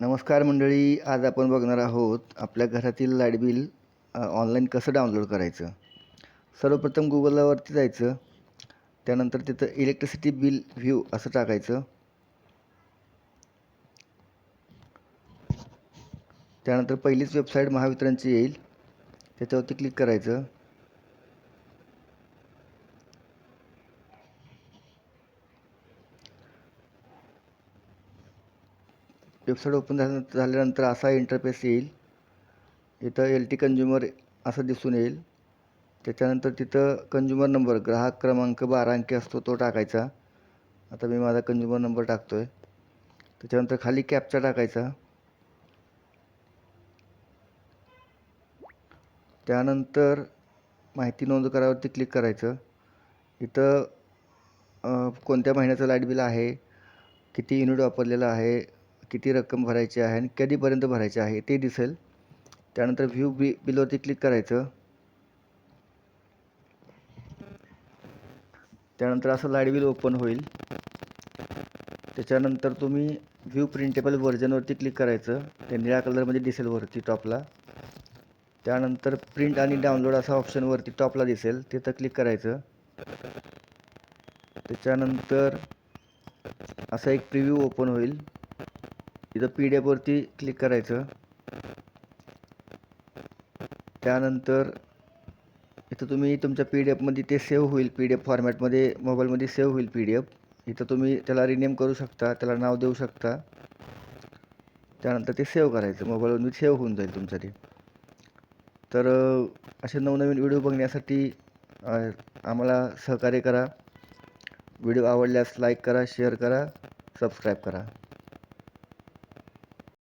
नमस्कार मंडळी आज आपण बघणार आहोत आपल्या घरातील लाइट बिल ऑनलाईन कसं डाउनलोड करायचं? सर्वप्रथम गुगलवरती जायचं त्यानंतर तिथं इलेक्ट्रिसिटी बिल व्ह्यू असं टाकायचं. त्यानंतर पहिलीच वेबसाईट महावितरणची येईल त्याच्यावरती क्लिक करायचं. वेबसाईट ओपन झाल्यानंतर झाल्यानंतर असा इंटरफेस येईल. इथं एल टी कंझ्युमर असं दिसून येईल. त्याच्यानंतर तिथं कंझ्युमर नंबर ग्राहक क्रमांक बारा अंकी असतो तो टाकायचा. आता मी माझा कंझ्युमर नंबर टाकतो आहे त्याच्यानंतर खाली कॅपचा टाकायचा. त्यानंतर माहिती नोंद करावरती क्लिक करायचं. इथं कोणत्या महिन्याचं लाइट बिल आहे? किती युनिट वापरलेलं आहे? किती रक्कम भरायची आहे आणि कधीपर्यंत भरायची आहे ते दिसेल. त्यानंतर व्ह्यू बी बिलवरती क्लिक करायचं. त्यानंतर असं लाइट बिल ओपन होईल. त्याच्यानंतर तुम्ही व्ह्यू प्रिंटेबल व्हर्जनवरती क्लिक करायचं. ते निळ्या कलरमध्ये दिसेल वरती टॉपला त्यानंतर प्रिंट आणि डाउनलोड असा ऑप्शनवरती टॉपला दिसेल. तिथं क्लिक करायचं. त्याच्यानंतर असा एक प्रिव्ह्यू ओपन होईल. इथं पी डी एफवरती क्लिक करायचं. त्यानंतर इथं तुम्ही तुमच्या पी डी एफमध्ये ते सेव्ह होईल पी डी एफ फॉर्मॅटमध्ये मोबाईलमध्ये सेव्ह होईल पी डी एफ इथं तुम्ही त्याला रिनेम करू शकता त्याला नाव देऊ शकता. त्यानंतर ते सेव्ह करायचं मोबाईलवर सेव्ह होऊन जाईल तुमचं ते. तर असे नवनवीन व्हिडिओ बघण्यासाठी आम्हाला सहकार्य करा. व्हिडिओ आवडल्यास लाईक करा शेअर करा सबस्क्राईब करा.